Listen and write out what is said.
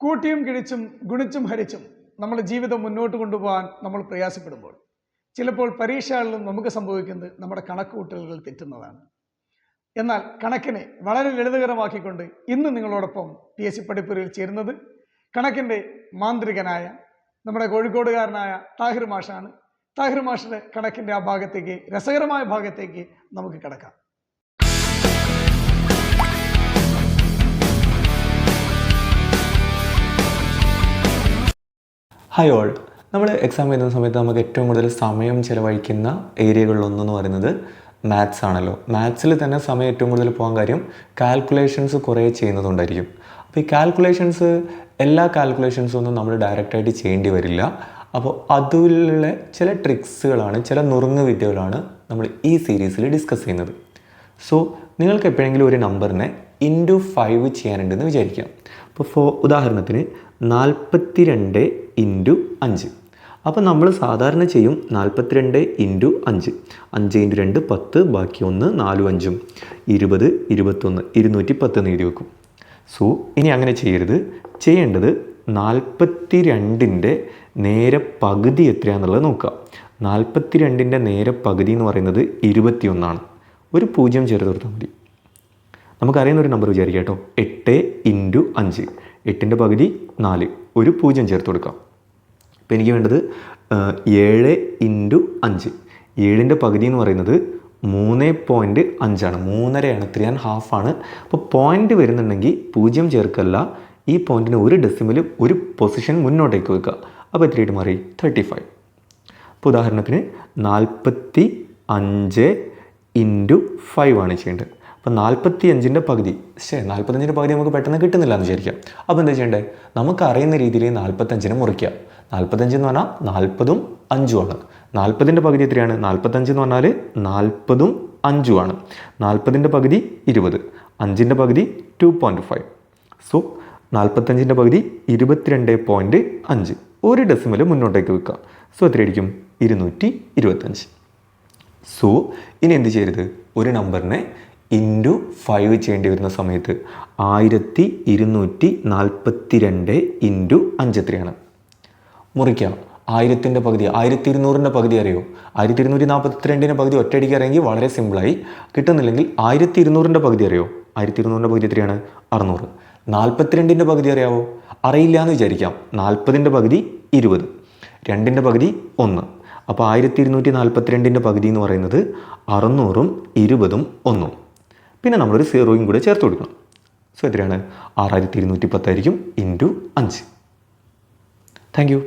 കൂട്ടിയും കിഴിച്ചും ഗുണിച്ചും ഹരിച്ചും നമ്മുടെ ജീവിതം മുന്നോട്ട് കൊണ്ടുപോകാൻ നമ്മൾ പ്രയാസപ്പെടുമ്പോൾ ചിലപ്പോൾ പരീക്ഷകളിലും നമുക്ക് സംഭവിക്കുന്നത് നമ്മുടെ കണക്കുകൂട്ടലുകൾ തെറ്റുന്നതാണ്. എന്നാൽ കണക്കിനെ വളരെ ലളിതകരമാക്കിക്കൊണ്ട് ഇന്ന് നിങ്ങളോടൊപ്പം പി എസ് സി പഠിപ്പുരയിൽ ചേരുന്നത് കണക്കിന്റെ മാന്ത്രികനായ നമ്മുടെ കോഴിക്കോടുകാരനായ താഹിർ മാഷാണ്. താഹിർ മാഷിന്റെ കണക്കിന്റെ ആ ഭാഗത്തേക്ക് രസകരമായ ഭാഗത്തേക്ക് നമുക്ക് കിടക്കാം. ഹായ് ഓൾ നമ്മൾ എക്സാം എഴുതുന്ന സമയത്ത് നമുക്ക് ഏറ്റവും കൂടുതൽ സമയം ചിലവഴിക്കുന്ന ഏരിയകളിലൊന്നെന്ന് പറയുന്നത് മാത്സ് ആണല്ലോ. മാത്സിൽ തന്നെ സമയം ഏറ്റവും കൂടുതൽ പോകാൻ കാര്യം കാൽക്കുലേഷൻസ് കുറേ ചെയ്യുന്നതുകൊണ്ടായിരിക്കും. അപ്പോൾ ഈ കാൽക്കുലേഷൻസ് എല്ലാ കാൽക്കുലേഷൻസും ഒന്നും നമ്മൾ ഡയറക്റ്റായിട്ട് ചെയ്യേണ്ടി വരില്ല. അപ്പോൾ അതിലുള്ള ചില ട്രിക്സുകളാണ് ചില നുറുങ്ങ് വിദ്യകളാണ് നമ്മൾ ഈ സീരീസിൽ ഡിസ്കസ് ചെയ്യുന്നത്. സോ നിങ്ങൾക്ക് എപ്പോഴെങ്കിലും ഒരു നമ്പറിനെ ഇന്റു ഫൈവ് ചെയ്യാനുണ്ടെന്ന് വിചാരിക്കാം. അപ്പോൾ ഫോ ഉദാഹരണത്തിന് നാൽപ്പത്തി രണ്ട് ഇന്റു അഞ്ച്. അപ്പോൾ നമ്മൾ സാധാരണ ചെയ്യും നാൽപ്പത്തിരണ്ട് ഇന്റു അഞ്ച്. അഞ്ച് ഇന്റു രണ്ട് പത്ത് ബാക്കി ഒന്ന് നാലും അഞ്ചും. ഇരുപത് ഇരുപത്തൊന്ന് ഇരുന്നൂറ്റി പത്ത് എഴുതി വെക്കും. സോ ഇനി അങ്ങനെ ചെയ്യരുത്. ചെയ്യേണ്ടത് നാൽപ്പത്തി രണ്ടിന്റെ നേരെ പകുതി എത്രയാണെന്നുള്ളത് നോക്കുക. നാൽപ്പത്തി രണ്ടിന്റെ നേരെ പകുതി എന്ന് പറയുന്നത് ഇരുപത്തിയൊന്നാണ്. ഒരു പൂജ്യം ചേർത്ത് കൊടുത്താൽ മതി. നമുക്കറിയുന്ന ഒരു നമ്പർ വിചാരിക്കാം കേട്ടോ. എട്ട് ഇന്റു അഞ്ച് എട്ടിന്റെ പകുതി നാല് ഒരു പൂജ്യം ചേർത്ത് കൊടുക്കാം. അപ്പോൾ എനിക്ക് വേണ്ടത് ഏഴ് ഇന്റു അഞ്ച്. ഏഴിന്റെ പകുതി എന്ന് പറയുന്നത് മൂന്ന് പോയിന്റ് അഞ്ചാണ്. മൂന്നരയാണ് ത്രീ ആൻഡ് ഹാഫാണ് അപ്പോൾ പോയിന്റ് വരുന്നുണ്ടെങ്കിൽ പൂജ്യം ചേർക്കല്ല. ഈ പോയിന്റിന് ഒരു ഡെസിമൽ ഒരു പൊസിഷൻ മുന്നോട്ടേക്ക് വെക്കുക. അപ്പോൾ എത്രയായിട്ട് മാറി? തേർട്ടി ഫൈവ് അപ്പോൾ ഉദാഹരണത്തിന് നാൽപ്പത്തി അഞ്ച് ഇന്റു ഫൈവ് ആണ് ചെയ്യേണ്ടത്. അപ്പോൾ നാൽപ്പത്തി അഞ്ചിന്റെ പകുതി. ശേ നാൽപ്പത്തഞ്ചിന്റെ പകുതി നമുക്ക് പെട്ടെന്ന് കിട്ടുന്നില്ല എന്ന് വിചാരിക്കാം. അപ്പോൾ എന്താ ചെയ്യേണ്ടത് നമുക്ക് അറിയുന്ന രീതിയിൽ നാൽപ്പത്തഞ്ചിനെ മുറിക്കുക. നാൽപ്പത്തഞ്ച് എന്ന് പറഞ്ഞാൽ നാൽപ്പതും അഞ്ചുമാണ് നാൽപ്പതിന്റെ പകുതി എത്രയാണ്? നാൽപ്പത്തഞ്ച് എന്ന് പറഞ്ഞാൽ നാൽപ്പതും അഞ്ചുമാണ് നാൽപ്പതിന്റെ പകുതി ഇരുപത്. അഞ്ചിന്റെ പകുതി ടു പോയിന്റ് ഫൈവ് സോ നാൽപ്പത്തഞ്ചിന്റെ പകുതി ഇരുപത്തിരണ്ട് പോയിന്റ് അഞ്ച്. ഒരു ഡെസിമൽ മുന്നോട്ടേക്ക് വെക്കുക. സോ എത്രയായിരിക്കും? ഇരുന്നൂറ്റി ഇരുപത്തഞ്ച് സോ ഇനി എന്ത് ചെയ്യരുത്? ഒരു നമ്പറിനെ ഇന്റു ഫൈവ് ചെയ്യേണ്ടി വരുന്ന സമയത്ത് ആയിരത്തി ഇരുന്നൂറ്റി നാൽപ്പത്തി രണ്ട് ഇന്റു അഞ്ച് എത്രയാണ് മുറിക്കാം ആയിരത്തിന്റെ പകുതി ആയിരത്തി ഇരുന്നൂറിന്റെ പകുതി അറിയോ? ആയിരത്തി ഇരുന്നൂറ്റി നാൽപ്പത്തി രണ്ടിന്റെ പകുതി ഒറ്റയടിക്ക് അറിയെങ്കിൽ വളരെ സിമ്പിളായി കിട്ടുന്നില്ലെങ്കിൽ ആയിരത്തി ഇരുന്നൂറിന്റെ പകുതി അറിയോ? ആയിരത്തി ഇരുന്നൂറിന്റെ പകുതി എത്രയാണ്? അറുന്നൂറ്. നാൽപ്പത്തിരണ്ടിന്റെ പകുതി അറിയാവോ? അറിയില്ല എന്ന് വിചാരിക്കാം. നാൽപ്പതിന്റെ പകുതി ഇരുപത്. രണ്ടിന്റെ പകുതി ഒന്ന്. അപ്പോൾ ആയിരത്തി ഇരുന്നൂറ്റി നാൽപ്പത്തിരണ്ടിന്റെ പകുതി എന്ന് പറയുന്നത് അറുന്നൂറും ഇരുപതും ഒന്നും. പിന്നെ നമ്മളൊരു സീറോയും കൂടെ ചേർത്ത് കൊടുക്കണം. സോ എത്രയാണ്? ആറായിരത്തി ഇരുന്നൂറ്റി പത്തായിരിക്കും ഇന്റു അഞ്ച്. Thank you